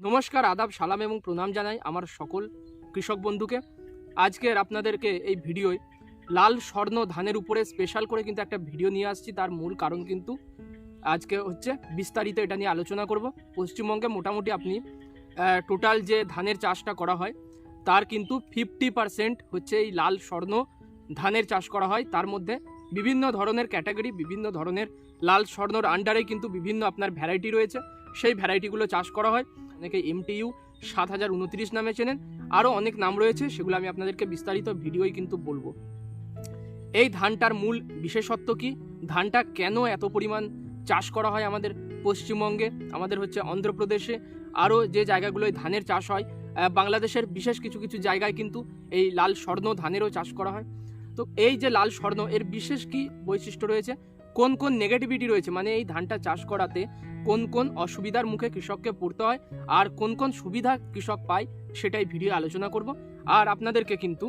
নমস্কার, আদাব, সালাম এবং প্রণাম জানাই আমার সকল কৃষক বন্ধুকে। আজকের আপনাদেরকে এই ভিডিওয় লাল স্বর্ণ ধানের উপরে স্পেশাল করে কিন্তু একটা ভিডিও নিয়ে আসছি। তার মূল কারণ কিন্তু আজকে হচ্ছে বিস্তারিত এটা নিয়ে আলোচনা করব। পশ্চিমবঙ্গে মোটামুটি আপনি টোটাল যে ধানের চাষটা করা হয়, তার কিন্তু ফিফটি পারসেন্ট হচ্ছে এই লাল স্বর্ণ ধানের চাষ করা হয়। তার মধ্যে বিভিন্ন ধরনের ক্যাটাগরি বিভিন্ন ধরনের লাল স্বর্ণর আন্ডারে কিন্তু বিভিন্ন আপনার ভ্যারাইটি রয়েছে। সেই ভ্যারাইটিগুলো চাষ করা হয়। অনেকে এমটিইউ সাত হাজার উনত্রিশ নামে চেনেন, আরও অনেক নাম রয়েছে, সেগুলো আমি আপনাদেরকে বিস্তারিত ভিডিওই কিন্তু বলব। এই ধানটার মূল বিশেষত্ব কি? ধানটা কেন এত পরিমাণ চাষ করা হয় আমাদের পশ্চিমবঙ্গে? আমাদের হচ্ছে অন্ধ্রপ্রদেশে। আরও যে জায়গাগুলোয় ধানের চাষ হয় বাংলাদেশের বিশেষ কিছু কিছু জায়গায় কিন্তু এই লাল স্বর্ণ ধানেরও চাষ করা হয়। তো এই যে লাল স্বর্ণ, এর বিশেষ কি বৈশিষ্ট্য রয়েছে? কোন কোন নেগেটিভিটি রয়েছে? মানে এই ধানটা চাষ করাতে কোন কোন অসুবিধার মুখে কৃষককে পড়তে হয় আর কোন কোন সুবিধা কৃষক পায় সেটাই ভিডিও আলোচনা করব। আর আপনাদেরকে কিন্তু,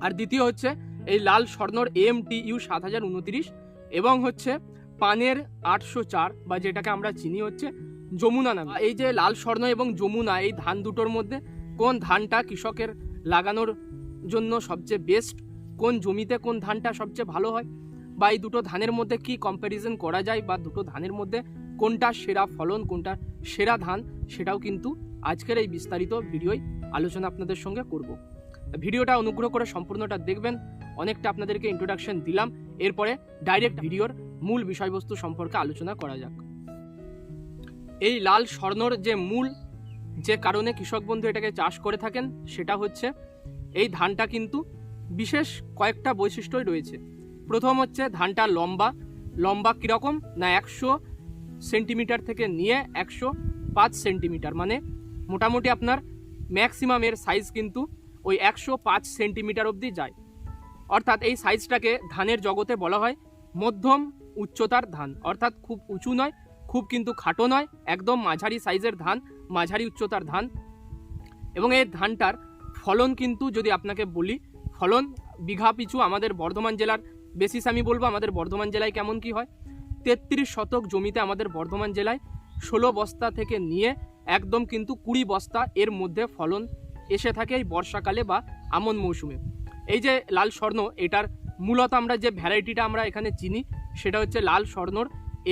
আর দ্বিতীয় হচ্ছে এই লাল স্বর্ণর এম টি ইউ সাত হাজার উনত্রিশ এবং হচ্ছে পানের আটশো চার বা যেটাকে আমরা চিনি হচ্ছে যমুনা নামে। এই যে লাল স্বর্ণ এবং যমুনা, এই ধান দুটোর মধ্যে কোন ধানটা কৃষকের লাগানোর জন্য সবচেয়ে বেস্ট কোন জমিতে কোন ধানটা সবচেয়ে ভালো হয় বা এই দুটো ধানের মধ্যে কি কম্প্যারিজন করা যায় বা দুটো ধানের মধ্যে কোনটা সেরা ফলন, কোনটা সেরা ধান, সেটাও কিন্তু আজকের এই বিস্তারিত ভিডিওয় আলোচনা আপনাদের সঙ্গে করব। ভিডিওটা অনুগ্রহ করে সম্পূর্ণটা দেখবেন। অনেকটা আপনাদেরকে ইন্ট্রোডাকশন দিলাম। এরপরে ডাইরেক্ট ভিডিওর মূল বিষয়বস্তু সম্পর্কে আলোচনা করা যাক। এই লাল স্বর্ণর যে মূল, যে কারণে কৃষক বন্ধু এটাকে চাষ করে থাকেন, সেটা হচ্ছে এই ধানটা কিন্তু বিশেষ কয়েকটা বৈশিষ্ট্যই রয়েছে। প্রথম হচ্ছে ধানটা লম্বা। লম্বা কীরকম? না, একশো সেন্টিমিটার থেকে নিয়ে একশো পাঁচ সেন্টিমিটার। মানে মোটামুটি আপনার ম্যাক্সিমাম এর সাইজ কিন্তু ওই একশো পাঁচ সেন্টিমিটার অবধি যায়। অর্থাৎ এই সাইজটাকে ধানের জগতে বলা হয় মধ্যম উচ্চতার ধান। অর্থাৎ খুব উঁচু নয়, খুব কিন্তু খাটো নয়, একদম মাঝারি সাইজের ধান, মাঝারি উচ্চতার ধান। এবং এই ধানটার ফলন কিন্তু যদি আপনাকে বলি, ফলন বিঘা পিছু আমাদের বর্ধমান জেলার বেসিস আমি বলব আমাদের বর্ধমান জেলায় কেমন কি হয়? তেত্রিশ শতক জমিতে আমাদের বর্ধমান জেলায় ষোলো বস্তা থেকে নিয়ে একদম কিন্তু কুড়ি বস্তা এর মধ্যে ফলন এসে থাকে এই বর্ষাকালে বা আমন মৌসুমে। এই যে লাল স্বর্ণ, এটার মূলত আমরা যে ভ্যারাইটিটা আমরা এখানে চিনি, সেটা হচ্ছে লাল স্বর্ণর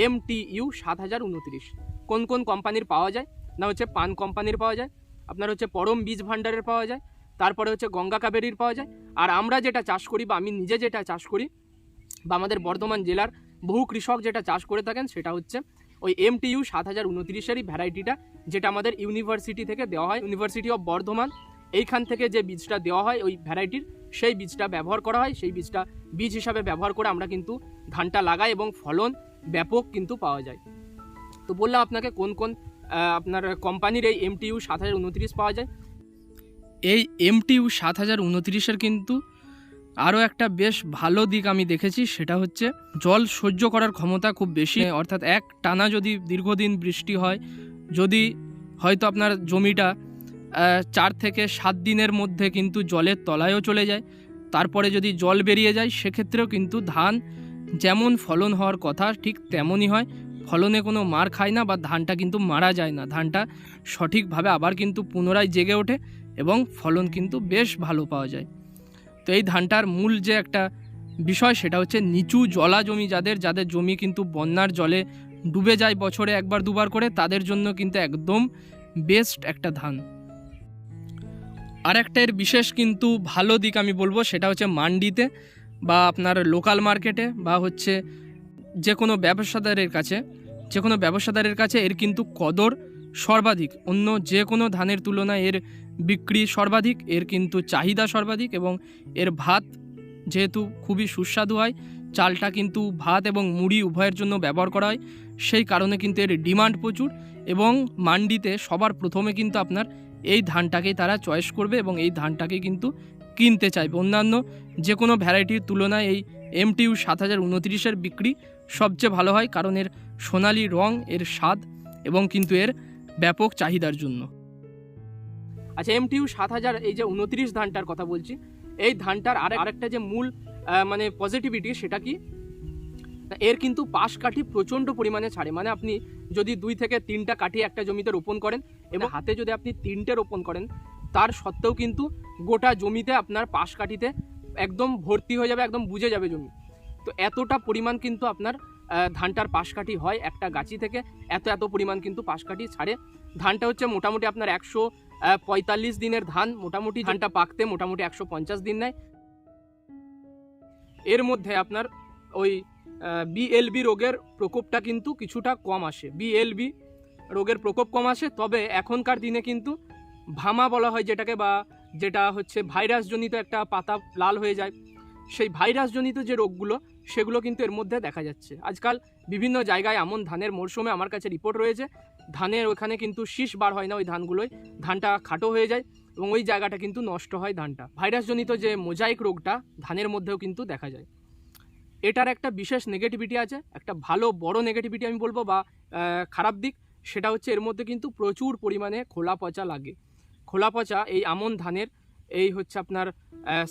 এম টি ইউ সাত হাজার উনত্রিশ। কোন কোন কোম্পানির পাওয়া যায়? না হচ্ছে পান কোম্পানির পাওয়া যায়, আপনার হচ্ছে পরম বীজ ভাণ্ডারের পাওয়া যায়, তারপরে হচ্ছে গঙ্গা কাবেরির পাওয়া যায়। আর আমরা যেটা চাষ করি বা আমি নিজে যেটা চাষ করি বা আমাদের বর্ধমান জেলার বহু কৃষক যেটা চাষ করে থাকেন সেটা হচ্ছে ওই এম টি ইউ সাত হাজার উনত্রিশেরই ভ্যারাইটিটা, যেটা আমাদের ইউনিভার্সিটি থেকে দেওয়া হয়, ইউনিভার্সিটি অফ বর্ধমান। এইখান থেকে যে বীজটা দেওয়া হয় ওই ভ্যারাইটির, সেই বীজটা ব্যবহার করা হয়, সেই বীজটা বীজ হিসাবে ব্যবহার করে আমরা কিন্তু ধানটা লাগাই এবং ফলন ব্যাপক কিন্তু পাওয়া যায়। তো বললাম আপনাকে কোন কোন আপনার কোম্পানির এই এম টি ইউ সাত হাজার উনত্রিশ পাওয়া যায়? এই এম টি সাত হাজার উনত্রিশের কিন্তু আরও একটা বেশ ভালো দিক আমি দেখেছি, সেটা হচ্ছে জল সহ্য করার ক্ষমতা খুব বেশি। অর্থাৎ এক টানা যদি দীর্ঘদিন বৃষ্টি হয়, যদি হয়তো আপনার জমিটা চার থেকে সাত দিনের মধ্যে কিন্তু জলের তলায়ও চলে যায়, তারপরে যদি জল বেরিয়ে যায়, সেক্ষেত্রেও কিন্তু ধান যেমন ফলন হওয়ার কথা ঠিক তেমনই হয়। ফলনে কোনো মার খায় না বা ধানটা কিন্তু মারা যায় না। ধানটা সঠিকভাবে আবার কিন্তু পুনরায় জেগে ওঠে এবং ফলন কিন্তু বেশ ভালো পাওয়া যায়। তো এই ধানটার মূল যে একটা বিষয় সেটা হচ্ছে নিচু জলা জমি যাদের যাদের জমি কিন্তু বন্যার জলে ডুবে যায় বছরে একবার দুবার করে, তাদের জন্য কিন্তু একদম বেস্ট একটা ধান। আর একটা এর বিশেষ কিন্তু ভালো দিক আমি বলব, সেটা হচ্ছে মান্ডিতে বা আপনার লোকাল মার্কেটে বা হচ্ছে যে কোনো ব্যবসাদারের কাছে। যে কোনো ব্যবসাদারের কাছে এর কিন্তু কদর সর্বাধিক। অন্য যে কোনো ধানের তুলনায় এর বিক্রি সর্বাধিক, এর কিন্তু চাহিদা সর্বাধিক এবং এর ভাত যেহেতু খুবই সুস্বাদু হয়, চালটা কিন্তু ভাত এবং মুড়ি উভয়ের জন্য ব্যবহার করা হয়। সেই কারণে কিন্তু এর ডিমান্ড প্রচুর এবং মান্ডিতে সবার প্রথমে কিন্তু আপনার এই ধানটাকেই তারা চয়েস করবে এবং এই ধানটাকে কিন্তু কিনতে চাইবে। অন্যান্য যে কোনো ভ্যারাইটির তুলনায় এই এমটিইউ সাত হাজার উনত্রিশের বিক্রি সবচেয়ে ভালো হয় কারণ এর সোনালি রং, এর স্বাদ এবং কিন্তু এর ব্যাপক চাহিদার জন্য। আচ্ছা এমটিইউ সাত হাজার এই যে উনত্রিশ ধানটার কথা বলছি এই ধানটার আর আরেকটা যে মূল মানে পজিটিভিটি সেটা কি? এর কিন্তু পাশ কাঠি প্রচণ্ড পরিমাণে ছাড়ে। মানে আপনি যদি দুই থেকে তিনটা কাঠি একটা জমিতে রোপণ করেন এবং হাতে যদি আপনি তিনটে রোপণ করেন তার সত্ত্বেও কিন্তু গোটা জমিতে আপনার পাশ কাঠিতে একদম ভর্তি হয়ে যাবে একদম বুঝে যাবে জমি। তো এতটা পরিমাণ কিন্তু আপনার ধানটার পাশকাঠি হয় একটা গাছি থেকে এত এত পরিমাণ কিন্তু পাশকাঠি ছাড়ে। ধানটা হচ্ছে মোটামুটি আপনার একশো পঁয়তাল্লিশ দিনের ধান, মোটামুটি ধানটা পাকতে মোটামুটি একশো পঞ্চাশ দিন নেয়। এর মধ্যে আপনার ওই বিএলবি রোগের প্রকোপটা কিন্তু কিছুটা কম আসে। বিএলবি রোগের প্রকোপ কম আসে, তবে এখনকার দিনে কিন্তু ভামা বলা হয় যেটাকে বা যেটা হচ্ছে ভাইরাসজনিত একটা পাতা লাল হয়ে যায়। সেই ভাইরাসজনিত যে রোগগুলো, সেগুলো কিন্তু এর মধ্যে দেখা যাচ্ছে। আজকাল বিভিন্ন জায়গায় এমন ধানের মরশুমে আমার কাছে রিপোর্ট রয়েছে ধানের ওখানে কিন্তু শীষ বার হয় না ওই ধানগুলোই ধানটা খাটো হয়ে যায় এবং ওই জায়গাটা কিন্তু নষ্ট হয় ধানটা। ভাইরাসজনিত যে মোজাইক রোগটা ধানের মধ্যেও কিন্তু দেখা যায়। এটার একটা বিশেষ নেগেটিভিটি আছে, একটা ভালো বড় নেগেটিভিটি আমি বলব বা খারাপ দিক, সেটা হচ্ছে এর মধ্যে কিন্তু প্রচুর পরিমাণে খোলা পচা লাগে। খোলা পচা, এই আমন ধানের, এই হচ্ছে আপনার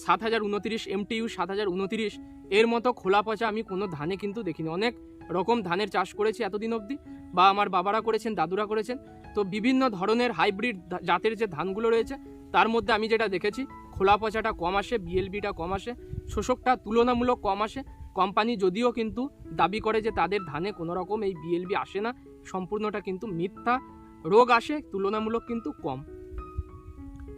সাত হাজার উনতিরিশ এমটিইউ সাত হাজার উনতিরিশ, এর মতো খোলা পচা আমি কোনো ধানে কিন্তু দেখিনি। অনেক রকম ধানের চাষ করেছি এতদিন অবধি, বা আমার বাবারা করেছেন, দাদুরা করেছেন। তো বিভিন্ন ধরনের হাইব্রিড জাতের যে ধানগুলো রয়েছে, তার মধ্যে আমি যেটা দেখেছি, খোলা পচাটা কম আসে বিএলবিটা কম আসে, শোষকটা তুলনামূলক কম আসে। কোম্পানি যদিও কিন্তু দাবি করে যে তাদের ধানে কোনো রকম এই বিএলবি আসে না, সম্পূর্ণটা কিন্তু মিথ্যা, রোগ আসে, তুলনামূলক কিন্তু কম।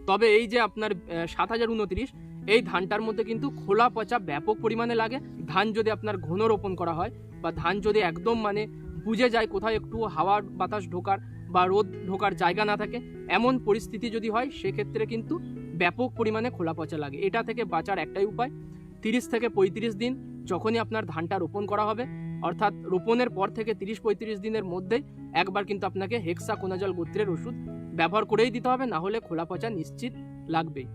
তবে এই যে আপনার সাত হাজার উনত্রিশ এই ধানটার মধ্যে কিন্তু খোলা পচা ব্যাপক পরিমাণে লাগে। ধান যদি আপনার ঘন রোপণ করা হয় বা ধান যদি একদম মানে বুঝে যায় কোথাও একটু হাওয়া বাতাস ঢোকার বা রোদ ঢোকার জায়গা না থাকে, এমন পরিস্থিতি যদি হয়, সেক্ষেত্রে কিন্তু ব্যাপক পরিমাণে খোলা পচা লাগে। এটা থেকে বাঁচার একটাই উপায়। তিরিশ থেকে পঁয়ত্রিশ দিন যখনই আপনার ধানটা রোপণ করা হবে, অর্থাৎ রোপণের পর থেকে তিরিশ পঁয়ত্রিশ দিনের মধ্যেই একবার কিন্তু আপনাকে হেক্সা কোনাজল গোত্রের ওষুধ ব্যবহার করেই দিতে হবে, না হলে খোলা পচা নিশ্চিত লাগবেই।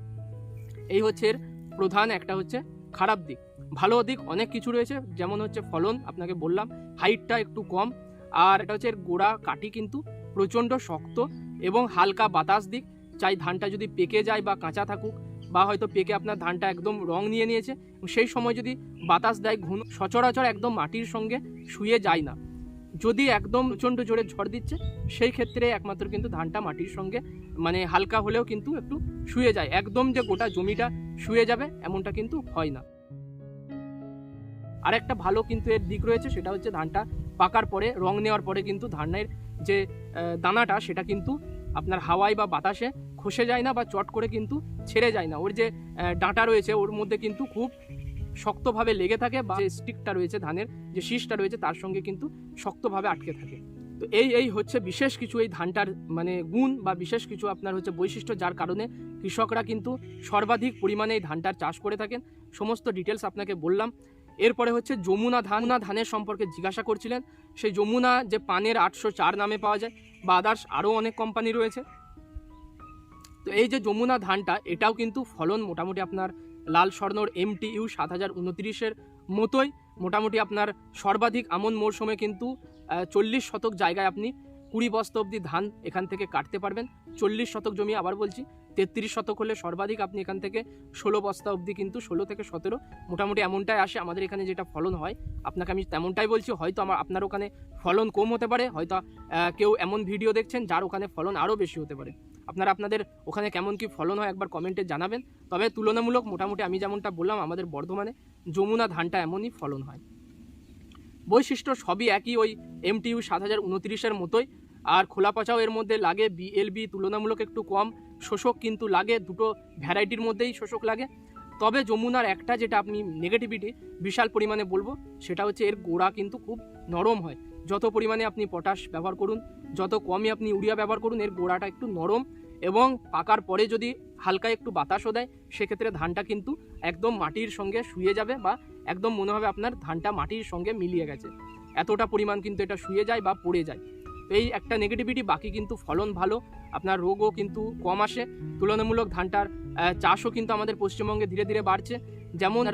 এই হচ্ছে এর প্রধান, একটা হচ্ছে খারাপ দিক। ভালো দিক অনেক কিছু রয়েছে, যেমন হচ্ছে ফলন, আপনাকে বললাম হাইটটা একটু কম, আর এটা হচ্ছে এর গোড়া কাটি কিন্তু প্রচণ্ড শক্ত এবং হালকা বাতাস দিক। চাই ধানটা যদি পেকে যায় বা কাঁচা থাকুক, বা হয়তো পেকে আপনার ধানটা একদম রং নিয়ে নিয়েছে সেই সময় যদি বাতাস দেয়, ঘুন, সচরাচর একদম মাটির সঙ্গে শুয়ে যায় না। যদি একদম প্রচণ্ড জোরে ঝড় দিচ্ছে, সেই ক্ষেত্রে একমাত্র কিন্তু ধানটা মাটির সঙ্গে মানে হালকা হলেও কিন্তু একটু শুয়ে যায়। একদম যে গোটা জমিটা শুয়ে যাবে, এমনটা কিন্তু হয় না। আর একটা ভালো কিন্তু এর দিক রয়েছে, সেটা হচ্ছে ধানটা পাকার পরে, রং নেওয়ার পরে কিন্তু ধানের যে দানাটা, সেটা কিন্তু আপনার হাওয়ায় বা বাতাসে খসে যায় না বা চট করে কিন্তু ছেড়ে যায় না। ওর যে ডাঁটা রয়েছে, ওর মধ্যে কিন্তু খুব শক্তভাবে লেগে থাকে বা যে স্টিকটা রয়েছে ধানের, যে শীষটা রয়েছে, তার সঙ্গে কিন্তু শক্তভাবে আটকে থাকে। তো এই এই হচ্ছে বিশেষ কিছু এই ধানটার মানে গুণ বা বিশেষ কিছু আপনার হচ্ছে বৈশিষ্ট্য যার কারণে কৃষকরা কিন্তু সর্বাধিক পরিমাণে এই ধানটার চাষ করে থাকেন। সমস্ত ডিটেলস আপনাকে বললাম। এরপরে হচ্ছে যমুনা ধান। যমুনা ধানের সম্পর্কে জিজ্ঞাসা করছিলেন। সেই যমুনা যে পানের আটশো চার নামে পাওয়া যায়, বা আদার্স আরও অনেক কোম্পানি রয়েছে। তো এই যে যমুনা ধানটা, এটাও কিন্তু ফলন মোটামুটি আপনার লাল স্বর্ণর এমটি ইউ সাত হাজার উনত্রিশের মতোই মোটামুটি আপনার সর্বাধিক আমন মরশুমে কিন্তু চল্লিশ শতক জায়গায় আপনি কুড়ি বস্তা অবধি ধান এখান থেকে কাটতে পারবেন। চল্লিশ শতক জমি আবার বলছি, তেত্রিশ শতক হলে সর্বাধিক আপনি এখান থেকে ষোলো বস্তা অবধি কিন্তু ষোলো থেকে সতেরো মোটামুটি এমনটাই আসে। আমাদের এখানে যেটা ফলন হয়, আপনাকে আমি তেমনটাই বলছি, হয়তো আমার, আপনার ওখানে ফলন কম হতে পারে, হয়তো কেউ এমন ভিডিও দেখছেন যার ওখানে ফলন আরও বেশি হতে পারে। আপনারা আপনাদের ওখানে কেমন কি ফলন হয় একবার কমেন্টে জানাবেন। তবে তুলনামূলক মোটামুটি আমি যেমনটা বললাম, আমাদের বর্ধমানে যমুনা ধানটা এমনই ফলন হয়। বৈশিষ্ট্য সবই একই ওই এমটিইউ সাত হাজার উনত্রিশের মতোই, আর খোলা পচাও এর মধ্যে লাগে বিএলবি তুলনামূলক একটু কম, শোষক কিন্তু লাগে, দুটো ভ্যারাইটির মধ্যেই শোষক লাগে। তবে যমুনার একটা যেটা আপনি নেগেটিভিটি বিশাল পরিমাণে বলব, সেটা হচ্ছে এর গোড়া কিন্তু খুব নরম হয়। যত পরিমাণে আপনি পটাশ ব্যবহার করুন, যত কমই আপনি ইউরিয়া ব্যবহার করুন, এর গোড়াটা একটু নরম এবং পাকার পরে যদি হালকা একটু বাতাসও দেয়, সেক্ষেত্রে ধানটা কিন্তু একদম মাটির সঙ্গে শুয়ে যাবে বা একদম মনে হবে আপনার ধানটা মাটির সঙ্গে মিলিয়ে গেছে। এতটা পরিমাণ কিন্তু এটা শুয়ে যায় বা পড়ে যায়। এই একটা নেগেটিভিটি বাকি কিন্তু ফলন ভালো, আপনার রোগও কিন্তু কম আসে। তুলনামূলক ধানটার চাষও কিন্তু আমাদের পশ্চিমবঙ্গে ধীরে ধীরে বাড়ছে। যেমন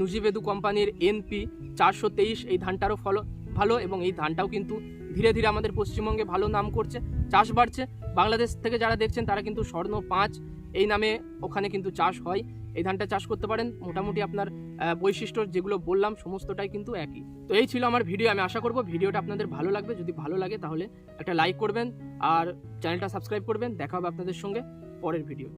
নুজিবেদু কোম্পানির এনপি চারশো তেইশ এই ধানটারও ফল ভালো এবং এই ধানটাও কিন্তু ধীরে ধীরে আমাদের পশ্চিমবঙ্গে ভালো নাম করছে, চাষ বাড়ছে। বাংলাদেশ থেকে যারা দেখছেন তারা কিন্তু স্বর্ণ পাঁচ এই নামে ওখানে কিন্তু চাষ হয়। এই ধানটা চাষ করতে পারেন। মোটামুটি আপনার বৈশিষ্ট্য যেগুলো বললাম সমস্তটাই কিন্তু একই। তো এই ছিল আমার ভিডিও। আমি আশা করব ভিডিওটা আপনাদের ভালো লাগবে। যদি ভালো লাগে তাহলে একটা লাইক করবেন আর চ্যানেলটা সাবস্ক্রাইব করবেন। দেখা হবে আপনাদের সঙ্গে পরের ভিডিও।